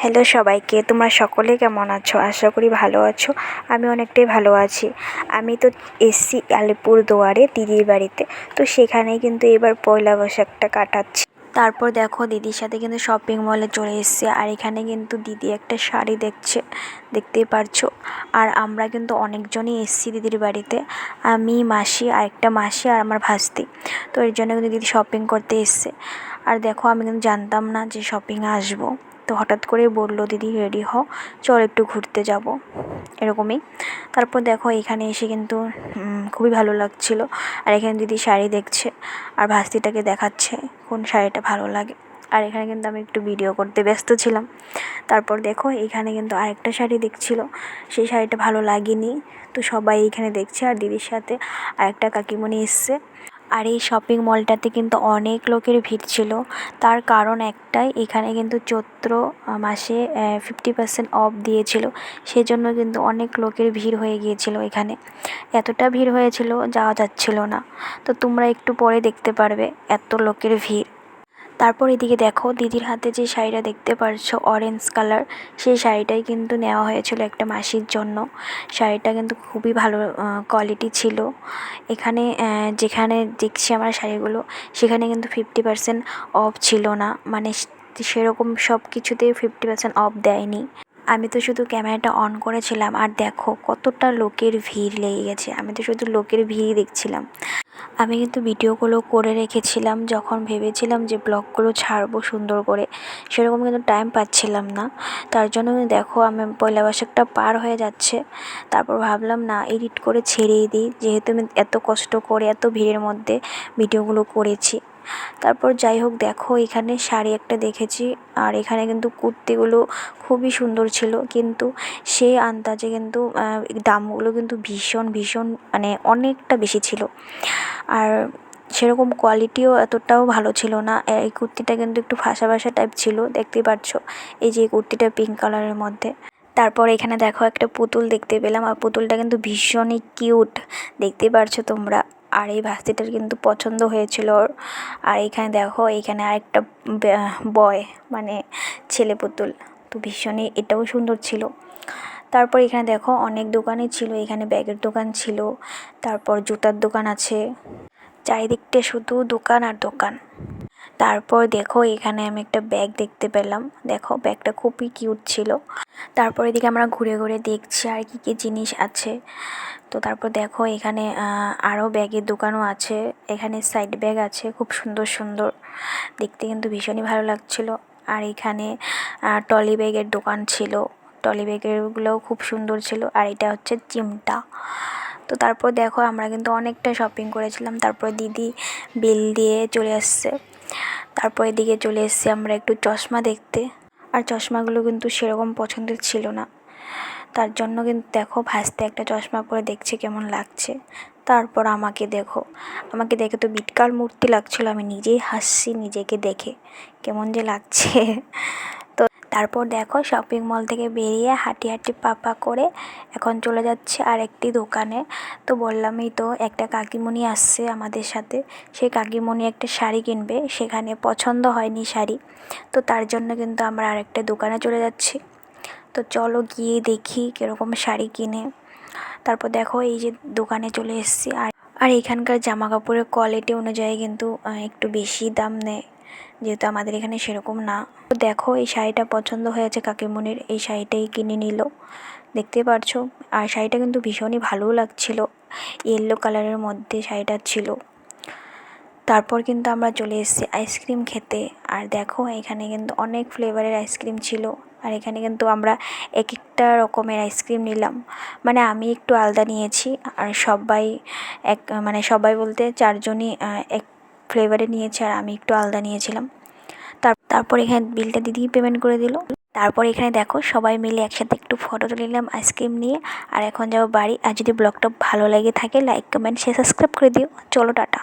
Hello সবাইকে, তোমরা সকলে কেমন আছো? আশা করি ভালো আছো। আমি অনেকটাই ভালো আছি। আমি তো এসছি আলিপুর দুয়ারে দিদির বাড়িতে। তো সেখানেই কিন্তু এবার পয়লা বৈশাখটা কাটাচ্ছি। তারপর দেখো দিদির সাথে কিন্তু শপিং মলে চলে এসেছে। আর এখানে কিন্তু দিদি একটা শাড়ি দেখছে, দেখতেই পারছ। আর আমরা কিন্তু অনেকজনই এসেছি দিদির বাড়িতে। আমি, মাসি আর একটা মাসি আর আমার ভাস্তি। তো এর জন্য কিন্তু দিদি শপিং করতে এসছে। আর দেখো আমি কিন্তু জানতাম না যে শপিংয়ে আসব। তো হঠাৎ করেই বলল, দিদি রেডি হও। চল একটু ঘুরতে যাব। এরকমই। তারপর দেখো এখানে এসে কিন্তু খুবই ভালো লাগছিল। আর এখানে দিদি শাড়ি দেখছে। আর ভাস্তিটাকে দেখাচ্ছে। কোন শাড়িটা ভালো লাগে। আর এখানে কিন্তু আমি একটু ভিডিও করতে ব্যস্ত ছিলাম। তারপর দেখো, এখানে কিন্তু আরেকটা শাড়ি দেখছিল। সেই শাড়িটা ভালো লাগেনি। তো সবাই এখানে দেখছে, আর দিদির সাথে আরেকটা কাকিমণি এসছে। আর এই শপিং মলটাতে কিন্তু অনেক লোকের ভিড় ছিল। তার কারণ একটাই, এখানে কিন্তু চৈত্র মাসে ফিফটি পার্সেন্ট অফ দিয়েছিল। সেজন্য কিন্তু অনেক লোকের ভিড় হয়ে গিয়েছিল এখানে। এতটা ভিড় হয়েছিল, যাওয়া যাচ্ছিল না। তো তোমরা একটু পরে দেখতে পারবে এত লোকের ভিড়। তারপর এদিকে দেখো, দিদির হাতে যে শাড়িটা দেখতে পারছ অরেঞ্জ কালার সেই শাড়িটাই কিন্তু নেওয়া হয়েছিল একটা মাসির জন্য। শাড়িটা কিন্তু খুবই ভালো কোয়ালিটি ছিল। এখানে যেখানে দেখছি আমার শাড়িগুলো, সেখানে কিন্তু ফিফটি পার্সেন্ট অফ ছিল না। মানে সেরকম সব কিছুতেই ফিফটি পার্সেন্ট অফ দেয়নি। আমি তো শুধু ক্যামেরাটা অন করেছিলাম, আর দেখো কতটা লোকের ভিড় লেগে গেছে। আমি তো শুধু লোকের ভিড়ই দেখছিলাম। আমি কিন্তু ভিডিওগুলো করে রেখেছিলাম, যখন ভেবেছিলাম যে ব্লগগুলো ছাড়বো সুন্দর করে। সেরকম কিন্তু টাইম পাচ্ছিলাম না। তার জন্য দেখো আমি পয়লা বৈশাখটা পার হয়ে যাচ্ছে। তারপর ভাবলাম, না এডিট করে ছেড়েই দিই। যেহেতু আমি এত কষ্ট করে, এত ভিড়ের মধ্যে ভিডিওগুলো করেছি। তারপর যাই হোক দেখো এখানে শাড়ি একটা দেখেছি। আর এখানে কিন্তু কুর্তিগুলো খুবই সুন্দর ছিল। কিন্তু সেই আন্দাজে কিন্তু দামগুলো কিন্তু ভীষণ ভীষণ মানে অনেকটা বেশি ছিল। আর সেরকম কোয়ালিটিও এতটাও ভালো ছিল না। এই কুর্তিটা কিন্তু একটু ফাঁসা ফাঁসা টাইপ ছিল, দেখতেই পাচ্ছো? এই যে কুর্তিটা পিঙ্ক কালারের মধ্যে। তারপর এখানে দেখো একটা পুতুল দেখতে পেলাম। আর পুতুলটা কিন্তু ভীষণই কিউট দেখতেই পারছ তোমরা। আর এই ভাস্তিটার কিন্তু পছন্দ হয়েছিল ওর। আর এখানে দেখো, এখানে আরেকটা বয় মানে ছেলে পুতুল। তো ভীষণই এটাও সুন্দর ছিল। তারপর এখানে দেখো, অনেক দোকানই ছিল। এখানে ব্যাগের দোকান ছিল। তারপর জুতার দোকান আছে। চারিদিকটা শুধু দোকান আর দোকান। তারপর দেখো, এখানে আমি একটা ব্যাগ দেখতে পেলাম। দেখো, ব্যাগটা খুবই কিউট ছিল। তারপর এদিকে আমরা ঘুরে ঘুরে দেখছি আর কী কী জিনিস আছে। তো তারপর দেখো এখানে আরও ব্যাগের দোকানও আছে। এখানে সাইড ব্যাগ আছে, খুব সুন্দর সুন্দর। দেখতে কিন্তু ভীষণই ভালো লাগছিল। আর এখানে টলি ব্যাগের দোকান ছিল। টলি ব্যাগেরগুলোও খুব সুন্দর ছিল। আর এটা হচ্ছে চিমটা। তো তারপর দেখো আমরা কিন্তু অনেকটা শপিং করেছিলাম। তারপর দিদি বিল দিয়ে চলে আসছে। তারপর এদিকে চলে এসেছি আমরা একটু চশমা দেখতে। আর চশমাগুলো কিন্তু সেরকম পছন্দের ছিল না। তার জন্য কিন্তু দেখো ভাসতে একটা চশমা পরে দেখছে কেমন লাগছে। তারপর আমাকে দেখো, আমাকে দেখে তো বিটকাল মূর্তি লাগছিল, আমি নিজেই হাসছি, নিজেকে দেখে কেমন যে লাগছে। তো তারপর দেখো শপিং মল থেকে বেরিয়ে হাঁটি হাঁটি পাপা করে এখন চলে যাচ্ছে আর একটি দোকানে। তো বললামই তো, একটা কাকিমণি আসছে আমাদের সাথে, সেই কাকিমণি একটা শাড়ি কিনবে, সেখানে পছন্দ হয়নি শাড়ি। তো তার জন্য কিন্তু আমরা আরেকটা দোকানে চলে যাচ্ছি। তো চলো গিয়ে দেখি কীরকম শাড়ি কিনে। তারপর দেখো এই যে দোকানে চলে এসেছি। আর আর এখানকার জামা কাপড়ের কোয়ালিটি অনুযায়ী কিন্তু একটু বেশি দাম নেয়। যেহেতু আমাদের এখানে সেরকম না। তো দেখো এই শাড়িটা পছন্দ হয়েছে কাকিমণির এই শাড়িটাই কিনে নিল। দেখতে পারছ? আর শাড়িটা কিন্তু ভীষণই ভালোও লাগছিল। ইয়েলো কালারের মধ্যে শাড়িটা ছিল। তারপর কিন্তু আমরা চলে এসেছি আইসক্রিম খেতে। আর দেখো, এখানে কিন্তু অনেক ফ্লেভারের আইসক্রিম ছিল। আর এখানে কিন্তু আমরা এক একটা রকমের আইসক্রিম নিলাম। মানে আমি একটু আলাদা নিয়েছি। আর সবাই এক মানে সবাই বলতে চারজনই এক ফ্লেভারে নিয়েছে আর আমি একটু আলাদা নিয়েছিলাম। তার, তারপর এখানে বিলটা দিদিই পেমেন্ট করে দিল। তারপর এখানে দেখো, সবাই মিলে একসাথে একটু ফটো তুলে নিলাম আইসক্রিম নিয়ে। আর এখন যাব বাড়ি। আর যদি ব্লগটা ভালো লেগে থাকে লাইক কমেন্ট শেয়ার সাবস্ক্রাইব করে দিও। চলো, টাটা।